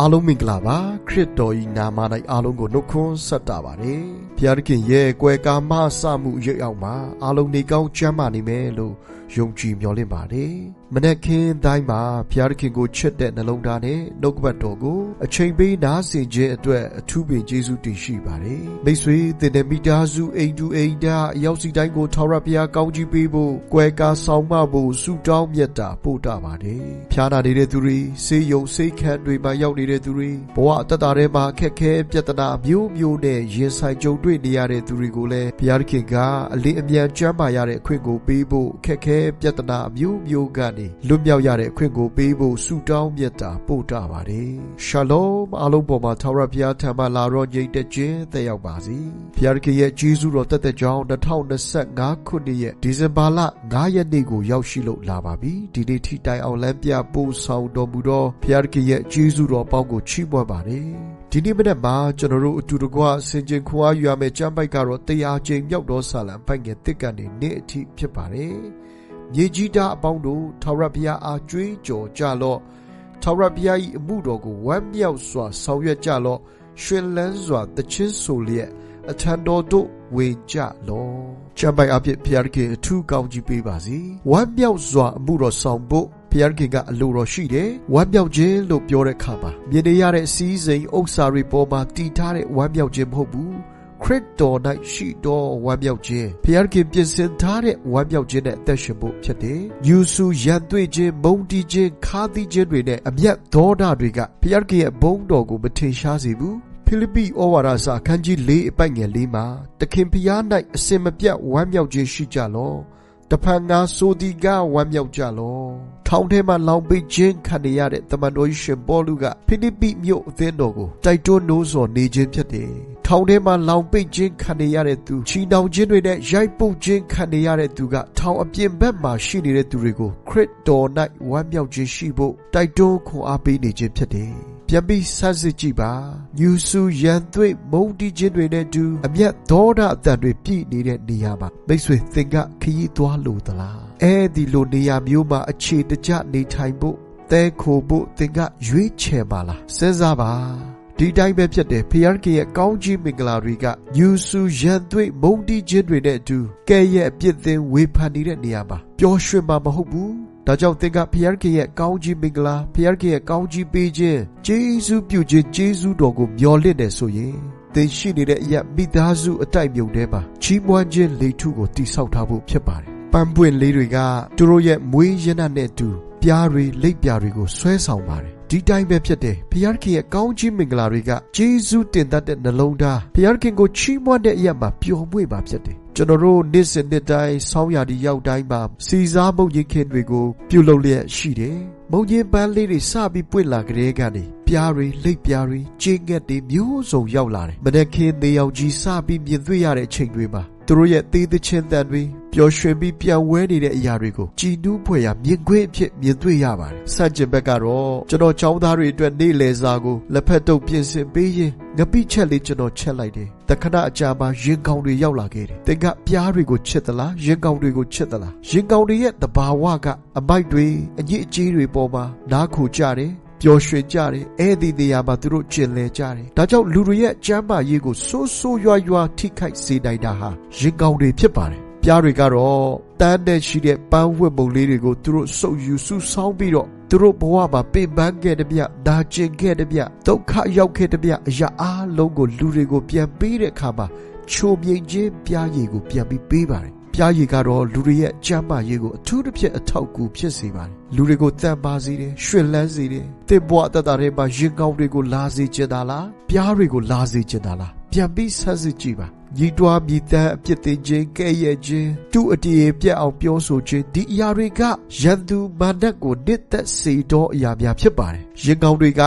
အားလုံးမင်္ဂလာပါခရစ်တော်ဤနာမ၌အားလုံးကိုနှုတ်ခွန်းဆက်တာပါတယ်ဘုရားသခင်ရဲ့ကွယ်ကာမစမှုရွတ်အောင်မှာအားလုံးနေကောင်းချမ်းသာနေမယ်လို့ယုံကြည်မျှော်လင့်ပါတယ်မနက်ခင်းတိုင်းမှာဘုရားသခင်ကိုချစ်တဲ့နှလုံးသားနဲ့နှုတ်ကပတ်တော်ကိုအချိန်ပေးနားဆင်ခြင်းအတွက်အထူးပင်ကျေးဇူးတင်ရှိပါတယ်မိတ်ဆွေတင်တဲ့မိသားစုအိမ်တူအိမ်သားအရောက်စီတိုင်းကိုထာဝရဘုရားကောင်းချီးပေးဖို့ကွယ်ကာဆောင်မဖို့ဆုတောင်းမြတ်တာပို့တာပါတယ်ဖျားနာနေတဲ့သူတွေဆေးရုံဆေးခန်းတွေမှာရောက်နေတဲ့သူတွေဘဝအတ္တတာထဲမှာခက်ခဲပြဿနာမျိုးမျိုးနဲ့ရင်ဆိုင်ကြုံတွေ့နေရတဲ့သူတွေကိုလည်းဘုရားသခင်ကအလေးအမြန်ကြမ်းပါရတဲ့အခွင့်ကိုပေးဖို့ခက်ခဲပြဿနာမျိုးမျိုးကနေလွတ်မြောက်ရတဲ့အခွင့်ကိုပေးဖို့ဆုတောင်းမြတ်တာပို့တာပါတယ်ရှာလောမအားလုံးပေါ်မှာထာဝရဘုရားထံမှလာတော့ညိတ်တဲ့ခြင်းသက်ရောက်ပါစေဘုရားသခင်ရဲ့ကျေးဇူးတော်တက်တဲ့ကြောင်း2025ခုနှစ်ရဲ့ဒီဇင်ဘာလ9ရက်နေ့ကိုရောက်ရှိလို့လာပါပြီဒီနေ့ထိတိုင်အောင်လမ်းပြပို့ဆောင်တော်မူသောဘုရားသခင်ရဲ့ကျေးဇူးတော်ပေါင်းကိုချီးမွမ်းပါတယ်ဒီနေ့မနေ့မှာကျွန်တော်တို့အတူတကွဆင်ခြင်ခွာယူရမယ့်ကျမ်းပိုက်ကတော့တရားကျိန်မြောက်သောဆာလံပိုက်ငယ်တစ်ကနေနေ့အထိဖြစ်ပါတယ် မြေကြီးသားအပေါင်းတို့ထာဝရဘုရားအားကြွေးကြော်ကြလော့ထာဝရဘုရား၏အမှုတော်ကိုဝမ်းမြောက်စွာဆောင်ရွက်ကြလော့ရှင်လန်းစွာတခြင်းဆိုလျက်အထံတော်တို့ဝင်ကြလော့ကျမ်းပိုက်အဖြစ်ဘုရားသခင်အထူးကောင်းကြီးပေးပါစေဝမ်းမြောက်စွာအမှုတော်ဆောင်ဖို့ဘုရားခင်ကအလိုတော်ရှိတယ်။ဝမ်းမြောက်ခြင်းလို့ပြောတဲ့အခါမှာမြင်နေရတဲ့စီးစိမ်ဥစ္စာတွေပေါ်မှာတည်ထားတဲ့ဝမ်းမြောက်ခြင်းမဟုတ်ဘူး။ ခရစ်တော်၌ရှိတော်ဝမ်းမြောက်ခြင်းဘုရားခင်ပြင်ဆင်ထားတဲ့ဝမ်းမြောက်ခြင်းနဲ့အသက်ရှင်ဖို့ဖြစ်တယ်။ယူဆူရန်တွေ့ခြင်းမုံတီးခြင်းခါးသီးခြင်းတွေနဲ့အမျက်ဒေါဒတွေကဘုရားခင်ရဲ့ဘုန်းတော်ကိုမထင်ရှားစေဘူး။ဖိလိပ္ပိဩဝါဒစာအခန်းကြီး၄အပိုက်ငယ်၄မှာတခင်ဖျား၌အစင်မပြတ်ဝမ်းမြောက်ခြင်းရှိကြလော့တဖန်ငါဆိုဒီကဝမ်းမြောက်ကြလော့ထောင်ထဲမှာလောင်ပိတ်ခြင်းခံရတဲ့တမန်တော်ရှင်ပေါလုကဖိလိပ္ပိမြို့အသင်းတော်ကိုတိုက်တွန်းနိုးဆော်နေခြင်းဖြစ်တယ် ထောင်ထဲမှာလောင်ပိတ်ခြင်းခံရတဲ့သူချီနှောင်ခြင်းတွေနဲ့ရိုက်ပုတ်ခြင်းခံရတဲ့သူကထောင်အပြင်ဘက်မှာရှိနေတဲ့သူတွေကိုခရစ်တော်၌ဝမ်းမြောက်ခြင်းရှိဖို့တိုက်တွန်းခွန်အားပေးနေခြင်းဖြစ်တယ်ပြန်ပြီးဆန်းစစ်ကြည့်ပါညူဆူရန်သွေးမုံတီးခြင်းတွေနဲ့တူအမျက်ဒေါဒအတန်တွေပြည့်နေတဲ့နေရာမှာမိတ်ဆွေသင်ကခရီးသွားလို့သလားအဲဒီလိုနေရာမျိုးမှာအခြေတကျနေထိုင်ဖို့သဲခိုဖို့သင်ကရွေးချယ်ပါလားစဉ်းစားပါ ဒီတိုင်းပဲဖြစ်တယ်ဖျားခင်ရဲ့ကောင်းကြီးမင်္ဂလာတွေကညူဆူရန်သွေးမုံတီးခြင်းတွေနဲ့အတူကဲ့ရဲ့အပြစ်သင်ဝေဖန်နေတဲ့နေရာမှာပျော်ရွှင်မှာမဟုတ်ဘူးဒါကြောင့်သင်ကဖျားခင်ရဲ့ကောင်းကြီးမင်္ဂလာဖျားခင်ရဲ့ကောင်းကြီးပေးခြင်းဂျေဇုပြုခြင်းဂျေဇုတော်ကိုမျှော်လင့်တယ်ဆိုရင်သင်ရှိနေတဲ့အရာမိသားစုအတိုက်မြုံထဲမှာချီးမွမ်းခြင်းလေထုကိုတိဆောက်ထားဖို့ဖြစ်ပါတယ်။ပန်းပွင့်လေးတွေကသူတို့ရဲ့မွေးရနတ်နဲ့အတူပြားတွေလိပ်ပြားတွေကိုဆွဲဆောင်ပါတယ်။ ဒီတိုင်းပဲဖြစ်တယ်။ဘုရားခင်ရဲ့ကောင်းချီးမင်္ဂလာတွေကဂျေဇုတင်တတ်တဲ့နှလုံးသားဘုရားခင်ကိုချီးမွမ်းတဲ့အရာမှာပျော်မွေ့ပါဖြစ်တယ်။ကျွန်တော်တို့နေ့စဉ်နေ့တိုင်းဆောင်းရာသီရောက်တိုင်းမှာစီစားမုတ်ရင်ခင်တွေကိုပြုလုပ်လျက်ရှိတယ်။မုံရင်ပန်းလေးတွေစပြီးပွင့်လာကြတဲ့ကနေ ပြားတွေလိပ်ပြားတွေကျင်းငက်တွေမျိုးစုံရောက်လာတယ်။မနက်ခင်းနေအောင်ကြီးစပြီးမြင်တွေ့ရတဲ့အချိန်တွေမှာသူတို့ရဲ့သေးသချင်းတန်တွေပျော်ရွှင်ပြီးပြန်ဝဲနေတဲ့အရာတွေကိုကြည်နူးဖွယ်ရာမြင်ခွင့်အဖြစ်မြင်တွေ့ရပါတယ်။စัจကျင်ဘက်ကတော့ကျွန်တော်ចောင်းသားတွေအတွက်နေ့လယ်စာကိုလက်ဖက်တုပ်ပြင်ဆင်ပေးရင်ငပိချက်လေးကျွန်တော်ချက်လိုက်တယ်။တခဏအကြာမှာရင်ကောင်တွေရောက်လာခဲ့တယ်။သင်ကပြားတွေကိုချစ်သလားရင်ကောင်တွေကိုချစ်သလား။ရင်ကောင်တွေရဲ့တဘာဝကအမိုက်တွေအညစ်အကြေးတွေပေါ်မှာနားခိုကြတယ် ပျော်ရွှင်ကြတယ်အဲ့ဒီနေရာမှာသူတို့ကျင်လည်ကြတယ်ဒါကြောင့်လူတွေရဲ့ကျမ်းမာရေးကိုဆိုးဆိုးရွားရွားထိခိုက်စေနိုင်တာဟာရင်ကောင်းတွေဖြစ်ပါတယ်ပြားတွေကတော့တန်းတဲ့ရှိတဲ့ပန်းဝတ်ပုံလေးတွေကိုသူတို့စုပ်ယူစုဆောင်းပြီးတော့သူတို့ဘဝမှာပင်ပန်းခဲ့တဲ့မြဒါကျင်ခဲ့တဲ့မြဒုက္ခရောက်ခဲ့တဲ့မြအရာအားလုံးကိုလူတွေကိုပြန်ပေးတဲ့အခါမှာချိုမြိန်ခြင်းပြားရည်ကိုပြန်ပြီးပေးပါတယ် ပြားရည်ကတော့လူတွေရဲ့ကျမ်းမာရေးကိုအထူးတစ်ဖြစ်အထောက်အကူဖြစ်စေပါတယ်လူတွေကိုတန်ပါစေတယ်ရွှင်လန်းစေတယ်တစ်ဘွားတတထဲမှာရင်ကောင်းတွေကိုလာစေချင်တာလားပြားတွေကိုလာစေချင်တာလားပြန်ပြီးဆန်းစစ်ကြည့်ပါညီတွားမြည်တမ်းအပြစ်တင်ခြင်းကဲ့ရဲ့ခြင်းသူ့အတည်ပြတ်အောင်ပြောဆိုခြင်းဒီအရာတွေကရန်သူမာနကိုနှစ်သက်စေသောအရာများဖြစ်ပါတယ်ရင်ကောင်းတွေက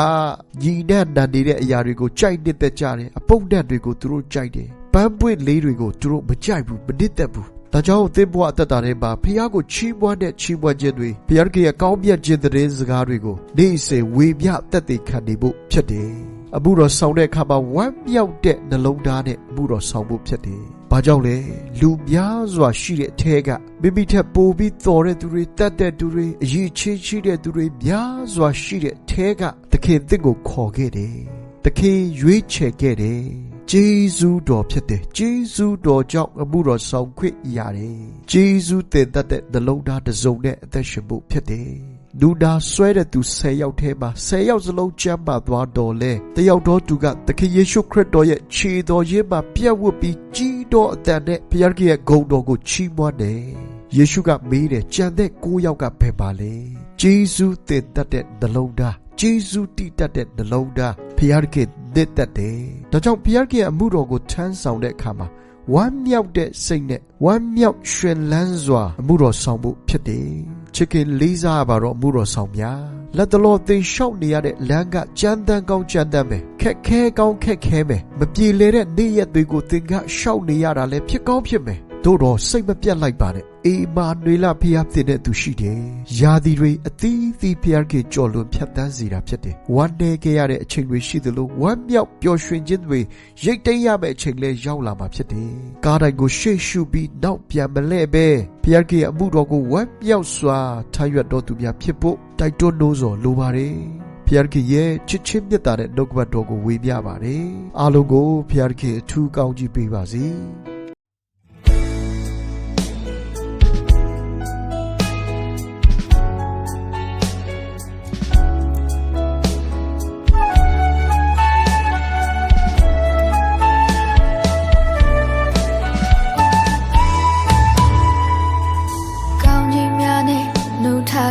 ညီနဲ့နန်နေတဲ့အရာတွေကိုကြိုက်နှစ်သက်ကြတယ်အပုပ်ဓာတ်တွေကိုသူတို့ကြိုက်တယ်ပန်းပွင့်လေးတွေကိုသူတို့မကြိုက်ဘူးမနစ်သက်ဘူး ဒါကြောင့်သင်ဘဝအသက်တာထဲမှာဖះကိုချီးမွမ်းတဲ့ချီးမွမ်းခြင်းတွေဘုရားကရဲ့ကောင်းမြတ်ခြင်းသတင်းစကားတွေကိုနေ့စဉ်ဝေမျှတက်တည်ခံနေဖို့ဖြစ်တယ်အမှုတော်ဆောင်တဲ့အခါမှာဝမ်းမြောက်တဲ့နှလုံးသားနဲ့အမှုတော်ဆောင်ဖို့ဖြစ်တယ်။ဘာကြောင့်လဲလူများစွာရှိတဲ့အထက်ကမိမိထက်ပိုပြီးတော်တဲ့သူတွေတတ်တဲ့သူတွေအရေးချင်းရှိတဲ့သူတွေများစွာရှိတဲ့အထက်ကသခင်သစ်ကိုခေါ်ခဲ့တယ်။သခင်ရွေးချယ်ခဲ့တယ်။ ဂျေဇူးတော်ဖြစ်တယ်။ဂျေဇူးတော်ကြောင့်အမှုတော်ဆောင်ခွင့်ရတယ်။ဂျေဇူးတင်တတ်တဲ့နှလုံးသားတစ်စုံနဲ့အသက်ရှင်ဖို့ဖြစ်တယ်။လူနာဆွဲတဲ့သူ10ယောက်ထဲမှာ10ယောက်စလုံးကျမ်းပါသွားတော်လဲတယောက်တော့သူကသခင်ယေရှုခရစ်တော်ရဲ့ခြေတော်ရင်းမှာပြတ်ဝတ်ပြီးကြီးတော်အတန်နဲ့ဘုရားကြီးရဲ့ဂုဏ်တော်ကိုချီးမွမ်းတယ်။ယေရှုကမေးတယ်ကြံတဲ့9ယောက်ကဘယ်ပါလဲ။ဂျေဇူးတင်တတ်တဲ့နှလုံးသားဂျေဇူးတည်တတ်တဲ့နှလုံးသား ဘုရားခင်နှစ်သက်တယ်။ဒါကြောင့်ဘုရားခင်အမှုတော်ကိုထမ်းဆောင်တဲ့အခါမှာဝမ်းမြောက်တဲ့စိတ်နဲ့ဝမ်းမြောက်ရှင်လန်းစွာအမှုတော်ဆောင်ဖို့ဖြစ်တယ်။ချစ်ခင်လေးစားပါတော့အမှုတော်ဆောင်များ။လက်တလောသင်လျှောက်နေရတဲ့လမ်းကကြမ်းတမ်းကောင်းကြမ်းတမ်းပဲခက်ခဲကောင်းခက်ခဲပဲမပြေလေတဲ့နေ့ရက်တွေကိုသင်ကလျှောက်နေရတာလည်းဖြစ်ကောင်းဖြစ်မယ်။ တို့တော့စိတ်မပြတ်လိုက်ပါနဲ့အေမာနွေလဖျားတင်တဲ့သူရှိတယ်။ယာဒီတွေအသီးသီးဖျားကကြော်လွန်ဖြတ်တန်းစေတာဖြစ်တယ်။ဝမ်းနေခဲ့ရတဲ့အချိန်တွေရှိသလိုဝမ်းမြောက်ပျော်ရွှင်ခြင်းတွေရိတ်သိမ်းရမယ့်အချိန်လည်းရောက်လာမှာဖြစ်တယ်။ကားတိုင်းကိုရှေ့ရှုပြီးနောက်ပြန်မလဲပဲဖျားကအမှုတော်ကိုဝမ်းမြောက်စွာထားရွက်တော်သူများဖြစ်ဖို့တိုက်တွန်းလို့ဆိုလိုပါတယ်။ဖျားခင်ရဲ့ချစ်ချင်းမြတ်တာတဲ့နှုတ်ကပတ်တော်ကိုဝေမျှပါတယ်။အားလုံးကိုဖျားခင်အထူးကောင်းကြီးပေးပါစေ။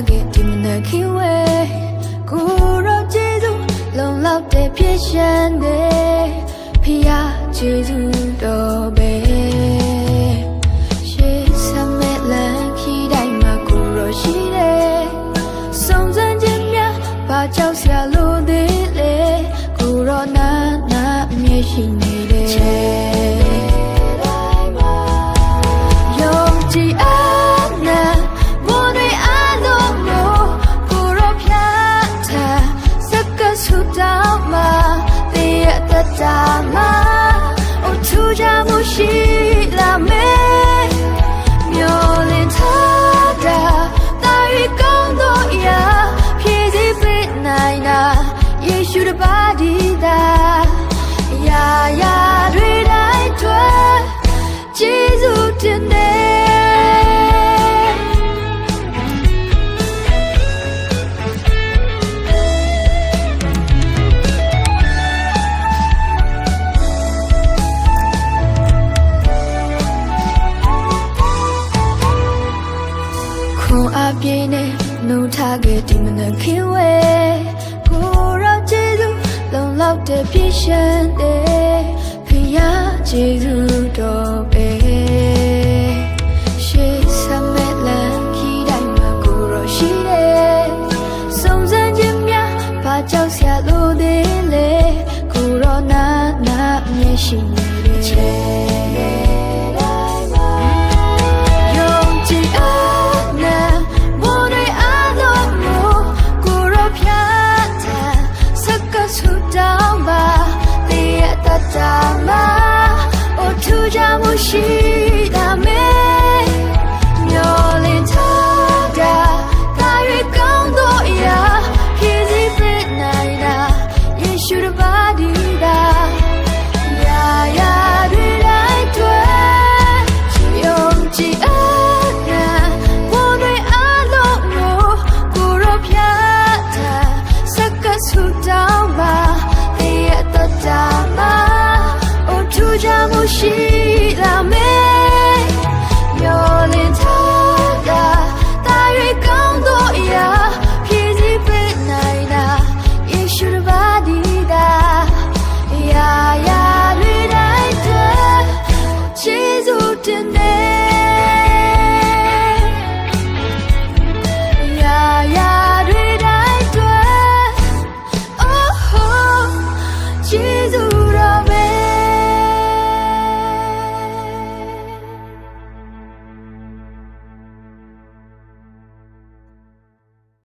ခဲ့ဒီမနက်ခင်းဝဲကိုရောကျေးဇူးလုံလောက်တဲ့ဖြစ်ရှင်တဲ့ဖျားကျေးဇူးတော်ပဲရှေးစမဲ့လန်ခီတိုင်းမှာကိုရောရှိတယ်စုံစမ်းခြင်းများဘာကြောက်စရာလိုသေးလဲကိုရောနာနာမျက်ရှိနေတယ်ယုံ တာမှာအိုထူကြမှုရှိလာမယ်မျောလင်းထားတာတာရီကောင်းတော့ရာဖြည့်စည်းပေးနိုင်တာယေရှုတပါးဒီတာ ပြည့်နဲ့နှုတ်ထားခဲ့ဒီမနက်ခင်းဝဲကိုရောကျေးဇူးလုံလောက်တဲ့ပြည့်ရှမ်းတဲ့ဖယားကျေးဇူးတော်ပဲရှေးစမဲ့လန်ခီတိုင်းမှာကိုရောရှိတယ်စုံစမ်းခြင်းများဘာကြောက်စရာလိုသေးလဲကိုရောနာနာမျက်ရှိနေတ ရတတ်တာမှာအိုထူ